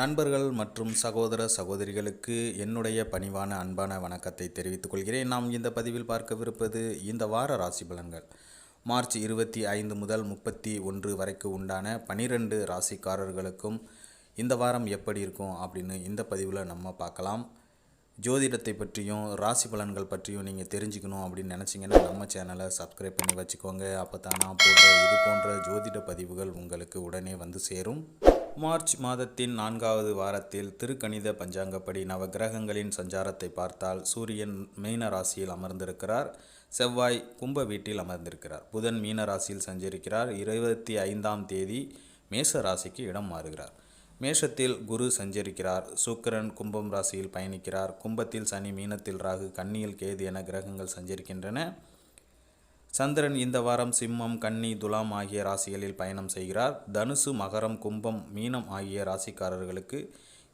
நண்பர்கள் மற்றும் சகோதர சகோதரிகளுக்கு என்னுடைய பணிவான அன்பான வணக்கத்தை தெரிவித்துக் கொள்கிறேன். நாம் இந்த பதிவில் பார்க்கவிருப்பது இந்த வார ராசி பலன்கள். மார்ச் இருபத்தி ஐந்து முதல் முப்பத்தி ஒன்று வரைக்கு உண்டான பனிரெண்டு ராசிக்காரர்களுக்கும் இந்த வாரம் எப்படி இருக்கும் அப்படின்னு இந்த பதிவில் நம்ம பார்க்கலாம். ஜோதிடத்தை பற்றியும் ராசி பலன்கள் பற்றியும் நீங்கள் தெரிஞ்சுக்கணும் அப்படின்னு நினச்சிங்கன்னா நம்ம சேனலை சப்ஸ்கிரைப் பண்ணி வச்சுக்கோங்க. அப்போ தான் நான் போடுற இது போன்ற ஜோதிட பதிவுகள் உங்களுக்கு உடனே வந்து சேரும். மார்ச் மாதத்தின் நான்காவது வாரத்தில் திருக்கணித பஞ்சாங்கப்படி நவகிரகங்களின் சஞ்சாரத்தை பார்த்தால் சூரியன் மீன ராசியில் அமர்ந்திருக்கிறார். செவ்வாய் கும்ப வீட்டில் அமர்ந்திருக்கிறார். புதன் மீன ராசியில் சஞ்சரிக்கிறார். இருபத்தி ஐந்தாம் தேதி மேச ராசிக்கு இடம் மாறுகிறார். மேஷத்தில் குரு சஞ்சரிக்கிறார். சுக்கரன் கும்பம் ராசியில் பயணிக்கிறார். கும்பத்தில் சனி மீனத்தில் ராகு கன்னியில் கேது என கிரகங்கள் சஞ்சரிக்கின்றன. சந்திரன் இந்த வாரம் சிம்மம் கன்னி துலாம் ஆகிய ராசிகளில் பயணம் செய்கிறார். தனுசு மகரம் கும்பம் மீனம் ஆகிய ராசிக்காரர்களுக்கு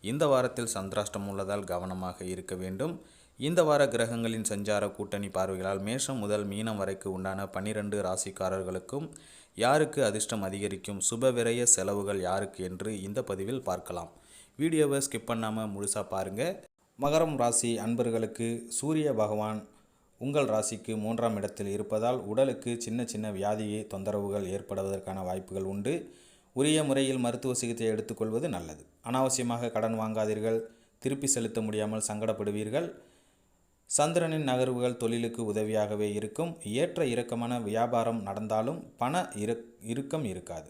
இந்த வாரத்தில் சந்திராஷ்டம் உள்ளதால் கவனமாக இருக்க வேண்டும். இந்த வார கிரகங்களின் சஞ்சார கூட்டணி பார்வைகளால் மேஷம் முதல் மீனம் வரைக்கு உண்டான பனிரெண்டு ராசிக்காரர்களுக்கும் யாருக்கு அதிர்ஷ்டம் அதிகரிக்கும் சுப விரய செலவுகள் யாருக்கு என்று இந்த பதிவில் பார்க்கலாம். வீடியோவை ஸ்கிப் பண்ணாமல் முழுசாக பாருங்கள் மகரம் ராசி அன்பர்களுக்கு சூரிய பகவான் உங்கள் ராசிக்கு மூன்றாம் இடத்தில் இருப்பதால் உடலுக்கு சின்ன சின்ன வியாதியை தொந்தரவுகள் ஏற்படுவதற்கான வாய்ப்புகள் உண்டு. உரிய முறையில் மருத்துவ சிகிச்சை எடுத்துக்கொள்வது நல்லது. அனாவசியமாக கடன் வாங்காதீர்கள். திருப்பி செலுத்த முடியாமல் சங்கடப்படுவீர்கள். சந்திரனின் நகர்வுகள் தொழிலுக்கு உதவியாகவே இருக்கும். ஏற்ற இறக்கமான வியாபாரம் நடந்தாலும் பண இரு இறுக்கம் இருக்காது.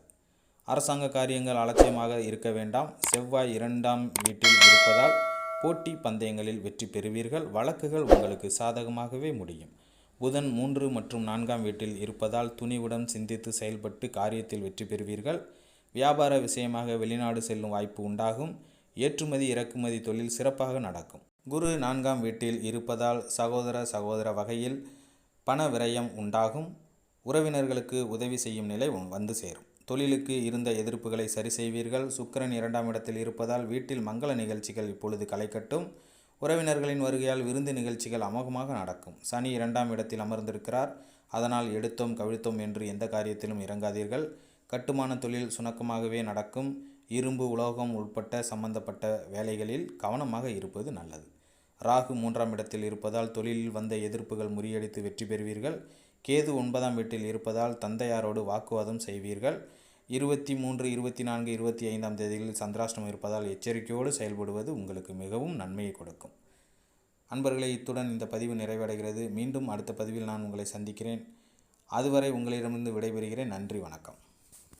அரசாங்க காரியங்கள் அலட்சியமாக இருக்க வேண்டாம். செவ்வாய் இரண்டாம் வீட்டில் இருப்பதால் போட்டி பந்தயங்களில் வெற்றி பெறுவீர்கள். வழக்குகள் உங்களுக்கு சாதகமாகவே முடியும். புதன் மூன்று மற்றும் நான்காம் வீட்டில் இருப்பதால் துணிவுடன் சிந்தித்து செயல்பட்டு காரியத்தில் வெற்றி பெறுவீர்கள். வியாபார விஷயமாக வெளிநாடு செல்லும் வாய்ப்பு உண்டாகும். ஏற்றுமதி இறக்குமதி தொழில் சிறப்பாக நடக்கும். குரு நான்காம் வீட்டில் இருப்பதால் சகோதர சகோதர வகையில் பண விரயம் உண்டாகும். உறவினர்களுக்கு உதவி செய்யும் நிலை வந்து சேரும். தொழிலுக்கு இருந்த எதிர்ப்புகளை சரி செய்வீர்கள். சுக்கரன் இரண்டாம் இடத்தில் இருப்பதால் வீட்டில் மங்கள நிகழ்ச்சிகள் இப்பொழுது களைக்கட்டும் உறவினர்களின் வருகையால் விருந்து நிகழ்ச்சிகள் அமோகமாக நடக்கும். சனி இரண்டாம் இடத்தில் அமர்ந்திருக்கிறார். அதனால் எடுத்தோம் கவிழ்த்தோம் என்று எந்த காரியத்திலும் இறங்காதீர்கள். கட்டுமான தொழில் சுணக்கமாகவே நடக்கும். இரும்பு உலோகம் உட்பட்ட சம்பந்தப்பட்ட வேலைகளில் கவனமாக இருப்பது நல்லது. ராகு மூன்றாம் இடத்தில் இருப்பதால் தொழிலில் வந்த எதிர்ப்புகள் முறியடித்து வெற்றி பெறுவீர்கள். கேது ஒன்பதாம் வீட்டில் இருப்பதால் தந்தையாரோடு வாக்குவாதம் செய்வீர்கள். இருபத்தி மூன்று இருபத்தி நான்கு இருபத்தி ஐந்தாம் தேதிகளில் சந்திராஷ்டம் இருப்பதால் எச்சரிக்கையோடு செயல்படுவது உங்களுக்கு மிகவும் நன்மையை கொடுக்கும். அன்பர்களை இத்துடன் இந்த பதிவு நிறைவடைகிறது. மீண்டும் அடுத்த பதிவில் நான் உங்களை சந்திக்கிறேன். அதுவரை உங்களிடமிருந்து விடைபெறுகிறேன். நன்றி வணக்கம்.